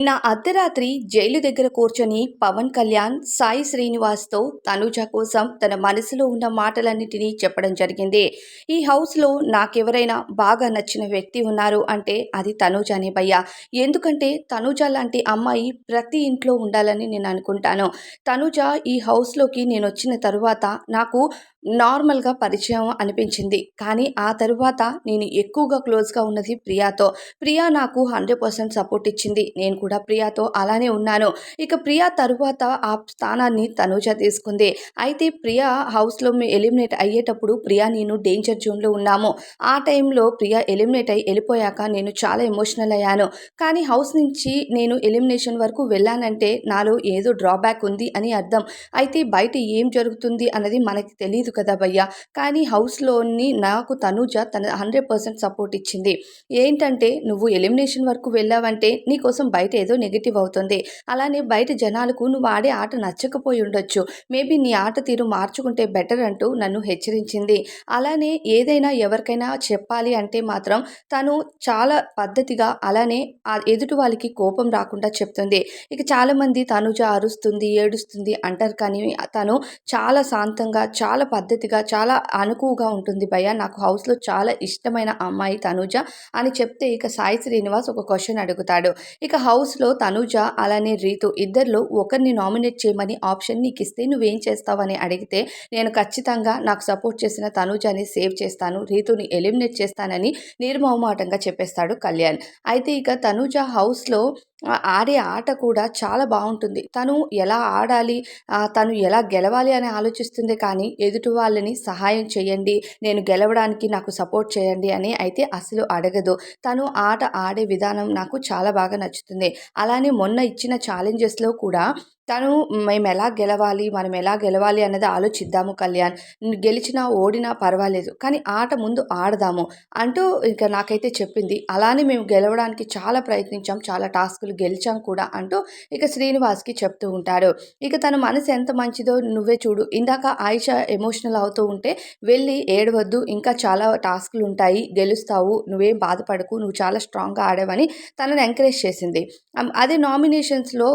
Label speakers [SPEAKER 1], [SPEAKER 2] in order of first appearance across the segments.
[SPEAKER 1] నా అర్ధరాత్రి జైలు దగ్గర కూర్చొని పవన్ కళ్యాణ్ సాయి శ్రీనివాస్తో తనుజ కోసం తన మనసులో ఉన్న మాటలన్నిటినీ చెప్పడం జరిగింది. ఈ హౌస్లో నాకెవరైనా బాగా నచ్చిన వ్యక్తి ఉన్నారు అంటే అది తనుజ అనే భయ్య. ఎందుకంటే తనుజ లాంటి అమ్మాయి ప్రతి ఇంట్లో ఉండాలని నేను అనుకుంటాను. తనుజ ఈ హౌస్లోకి నేను వచ్చిన తరువాత నాకు నార్మల్గా పరిచయం అనిపించింది. కానీ ఆ తరువాత నేను ఎక్కువగా క్లోజ్గా ఉన్నది ప్రియాతో. ప్రియా నాకు హండ్రెడ్ పర్సెంట్ సపోర్ట్ ఇచ్చింది. నేను కూడా ప్రియాతో అలానే ఉన్నాను. ఇక ప్రియా తరువాత ఆ స్థానాన్ని తనూజ తీసుకుంది. అయితే ప్రియా హౌస్లో ఎలిమినేట్ అయ్యేటప్పుడు ప్రియా నేను డేంజర్ జోన్లో ఉన్నాము. ఆ టైంలో ప్రియా ఎలిమినేట్ అయ్యి వెళ్ళిపోయాక నేను చాలా ఎమోషనల్ అయ్యాను. కానీ హౌస్ నుంచి నేను ఎలిమినేషన్ వరకు వెళ్ళానంటే నాలో ఏదో డ్రాబ్యాక్ ఉంది అని అర్థం. అయితే బయట ఏం జరుగుతుంది అన్నది మనకి తెలియదు కదా భయ్యా. కానీ హౌస్లోని నాకు తనూజ తన హండ్రెడ్ పర్సెంట్ సపోర్ట్ ఇచ్చింది. ఏంటంటే నువ్వు ఎలిమినేషన్ వరకు వెళ్ళావంటే నీకోసం బయట ఏదో నెగిటివ్ అవుతుంది. అలానే బయట జనాలకు నువ్వు ఆడే ఆట నచ్చకపోయి ఉండొచ్చు. మేబీ నీ ఆట తీరు మార్చుకుంటే బెటర్ అంటూ నన్ను హెచ్చరించింది. అలానే ఏదైనా ఎవరికైనా చెప్పాలి అంటే మాత్రం తను చాలా పద్ధతిగా అలానే ఆ ఎదుటి వాళ్ళకి కోపం రాకుండా చెప్తుంది. ఇక చాలామంది తనుజ అరుస్తుంది ఏడుస్తుంది అంటారు కానీ తను చాలా శాంతంగా చాలా పద్ధతిగా చాలా అనుకువగా ఉంటుంది. భయ్య నాకు హౌస్లో చాలా ఇష్టమైన అమ్మాయి తనుజ అని చెప్తే ఇక సాయి శ్రీనివాస్ ఒక క్వశ్చన్ అడుగుతాడు. ఇక హౌస్లో తనుజ అలానే రీతు ఇద్దరిలో ఒకరిని నామినేట్ చేయమని ఆప్షన్ నీకు ఇస్తే నువ్వేం చేస్తావని అడిగితే నేను ఖచ్చితంగా నాకు సపోర్ట్ చేసిన తనుజని సేవ్ చేస్తాను రీతుని ఎలిమినేట్ చేస్తానని నిర్మోహమాటంగా చెప్పేస్తాడు కళ్యాణ్. అయితే ఇక తనుజ హౌస్లో ఆడే ఆట కూడా చాలా బాగుంటుంది. తను ఎలా ఆడాలి తను ఎలా గెలవాలి అని ఆలోచిస్తుంది కానీ ఎదుటి వాళ్ళని సహాయం చేయండి. నేను గెలవడానికి నాకు సపోర్ట్ చేయండి అని అయితే అసలు అడగదు. తను ఆట ఆడే విధానం నాకు చాలా బాగా నచ్చుతుంది. అలానే మొన్న ఇచ్చిన ఛాలెంజెస్లో కూడా తను మేము ఎలా గెలవాలి మనం ఎలా గెలవాలి అన్నది ఆలోచిద్దాము కళ్యాణ్. గెలిచినా ఓడినా పర్వాలేదు కానీ ఆట ముందు ఆడదాము అంటూ ఇంకా నాకైతే చెప్పింది. అలానే మేము గెలవడానికి చాలా ప్రయత్నించాం చాలా టాస్కులు గెలిచాం కూడా అంటూ ఇక శ్రీనివాస్కి చెప్తూ ఉంటాడు. ఇక తన మనసు ఎంత మంచిదో నువ్వే చూడు. ఇందాక ఆయిష ఎమోషనల్ అవుతూ ఉంటే వెళ్ళి ఏడవద్దు ఇంకా చాలా టాస్కులు ఉంటాయి గెలుస్తావు నువ్వేం బాధపడకు నువ్వు చాలా స్ట్రాంగ్గా ఆడావని తనని ఎంకరేజ్ చేసింది. అదే నామినేషన్స్లో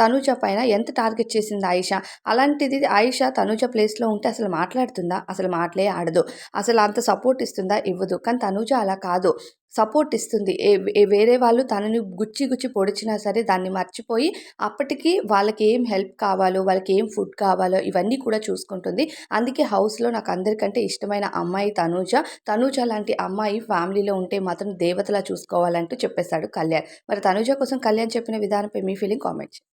[SPEAKER 1] తనుజ పైన ఎంత టార్గెట్ చేసింది ఆయిష? అలాంటిది ఆయిష తనుజ ప్లేస్లో ఉంటే అసలు మాట్లాడుతుందా? అసలు మాటలే ఆడదు. అసలు అంత సపోర్ట్ ఇస్తుందా? ఇవ్వదు. కానీ తనుజ అలా కాదు. సపోర్ట్ ఇస్తుంది. ఏ వేరే వాళ్ళు తనని గుచ్చి గుచ్చి పొడిచినా సరే దాన్ని మర్చిపోయి అప్పటికి వాళ్ళకి ఏం హెల్ప్ కావాలో వాళ్ళకి ఏం ఫుడ్ కావాలో ఇవన్నీ కూడా చూసుకుంటుంది. అందుకే హౌస్లో నాకు అందరికంటే ఇష్టమైన అమ్మాయి తనూజ. తనూజ లాంటి అమ్మాయి ఫ్యామిలీలో ఉంటే మాత్రం దేవతలా చూసుకోవాలంటూ చెప్పేశాడు కళ్యాణ్. మరి తనూజ కోసం కళ్యాణ్ చెప్పిన విధానంపై మీ ఫీలింగ్ కామెంట్స్